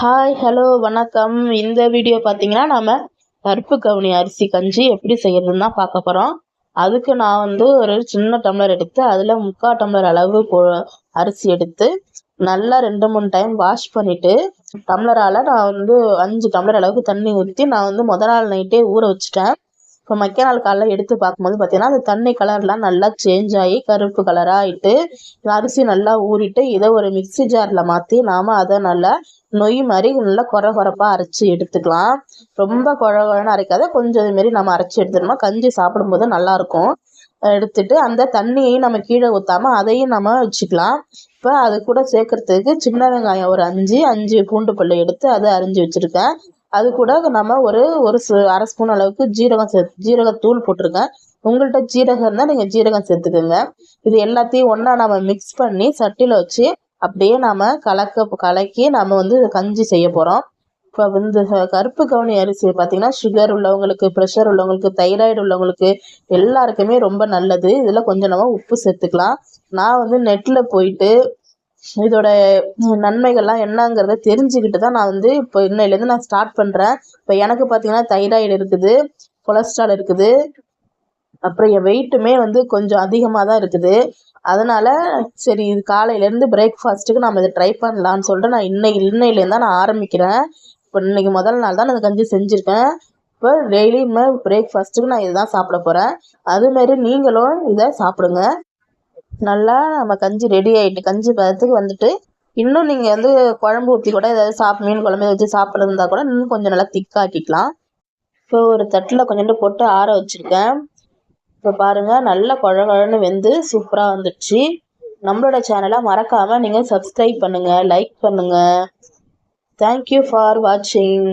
Hi hello வணக்கம். இந்த video பார்த்தீங்கன்னா நம்ம கருப்பு கவுனி அரிசி கஞ்சி எப்படி செய்யறதுன்னு தான் பார்க்க போகிறோம் அதுக்கு நான் வந்து ஒரு சின்ன டம்ளர் எடுத்து அதில் முக்கால் டம்ளர் அளவு போ அரிசி எடுத்து நல்லா ரெண்டு மூணு டைம் வாஷ் பண்ணிவிட்டு டம்ளரால் நான் வந்து அஞ்சு டம்ளர் அளவுக்கு தண்ணி ஊற்றி நான் வந்து முத நாள் நைட்டே ஊற வச்சுட்டேன். இப்போ மக்கிய நாள் காலைல எடுத்து பார்க்கும்போது பார்த்தீங்கன்னா அந்த தண்ணி கலர்லாம் நல்லா சேஞ்ச் ஆகி கருப்பு கலராக ஆகிட்டு அரிசி நல்லா ஊறிட்டு இதை ஒரு மிக்சி ஜாரில் மாற்றி நாம் அதை நல்லா நொய் மாதிரி நல்லா குறை குறைப்பாக அரைச்சி எடுத்துக்கலாம். ரொம்ப குழ குழன்னு அரைக்காத கொஞ்சம் இதுமாரி நம்ம அரைச்சி எடுத்துட்டோம்னா கஞ்சி சாப்பிடும்போது நல்லாயிருக்கும். எடுத்துட்டு அந்த தண்ணியையும் நம்ம கீழே ஊற்றாம அதையும் நம்ம வச்சுக்கலாம். இப்போ அது கூட சேர்க்கறதுக்கு சின்ன வெங்காயம் ஒரு அஞ்சு அஞ்சு பூண்டு பல்லு எடுத்து அதை அரிஞ்சு வச்சுருக்கேன். அது கூட நம்ம ஒரு ஒரு அரை ஸ்பூன் அளவுக்கு ஜீரகம் சேர்த்து ஜீரகத்தூள் போட்டிருக்கேன் உங்கள்கிட்ட ஜீரகம் இருந்தால் நீங்கள் ஜீரகம் சேர்த்துக்கோங்க இது எல்லாத்தையும் ஒன்றா நம்ம மிக்ஸ் பண்ணி சட்டியில் வச்சு அப்படியே நாம் கலக்க கலக்கி நம்ம வந்து கஞ்சி செய்ய போகிறோம் இப்போ வந்து கருப்பு கவுனி அரிசி பார்த்தீங்கன்னா சுகர் உள்ளவங்களுக்கு ப்ரெஷர் உள்ளவங்களுக்கு தைராய்டு உள்ளவங்களுக்கு எல்லாருக்குமே ரொம்ப நல்லது. இதில் கொஞ்சம் நம்ம உப்பு சேர்த்துக்கலாம். நான் வந்து நெட்டில் போயிட்டு இதோட நன்மைகள்லாம் என்னங்கிறத தெரிஞ்சுக்கிட்டு தான் நான் வந்து இப்போ இன்னையிலேருந்து நான் ஸ்டார்ட் பண்ணுறேன் இப்போ எனக்கு பார்த்தீங்கன்னா தைராய்டு இருக்குது கொலஸ்ட்ரால் இருக்குது. அப்புறம் என் வெயிட்டுமே வந்து கொஞ்சம் அதிகமாக தான் இருக்குது. அதனால் சரி இது காலையிலேருந்து பிரேக்ஃபாஸ்ட்டுக்கு நம்ம இதை ட்ரை பண்ணலான்னு சொல்லிட்டு நான் இன்னைக்கு இன்னையிலேருந்து தான் நான் ஆரம்பிக்கிறேன். இப்போ இன்னைக்கு முதல் நாள் தான் நான் கஞ்சி செஞ்சுருக்கேன். இப்போ டெய்லியுமே பிரேக்ஃபாஸ்ட்டுக்கு நான் இதுதான் சாப்பிட போகிறேன் அதுமாரி நீங்களும் இதை சாப்பிடுங்க. நல்லா நம்ம கஞ்சி ரெடி ஆகிட்டு கஞ்சி பதத்துக்கு வந்துட்டு இன்னும் நீங்கள் வந்து குழம்பு ஊற்றி கூட ஏதாவது சாப் மீன் குழம்பு வச்சு சாப்பிட்றதா கூட இன்னும் கொஞ்சம் நல்லா திக்காக்கிக்கலாம் இப்போ ஒரு தட்டில் கொஞ்சோண்டு போட்டு ஆற வச்சுருக்கேன். இப்போ பாருங்கள் நல்லா குழ குழன்னு வெந்து சூப்பராக வந்துடுச்சு. நம்மளோட சேனலை மறக்காமல் நீங்கள் சப்ஸ்கிரைப் பண்ணுங்கள் லைக் பண்ணுங்கள் தேங்க்யூ ஃபார் வாட்சிங்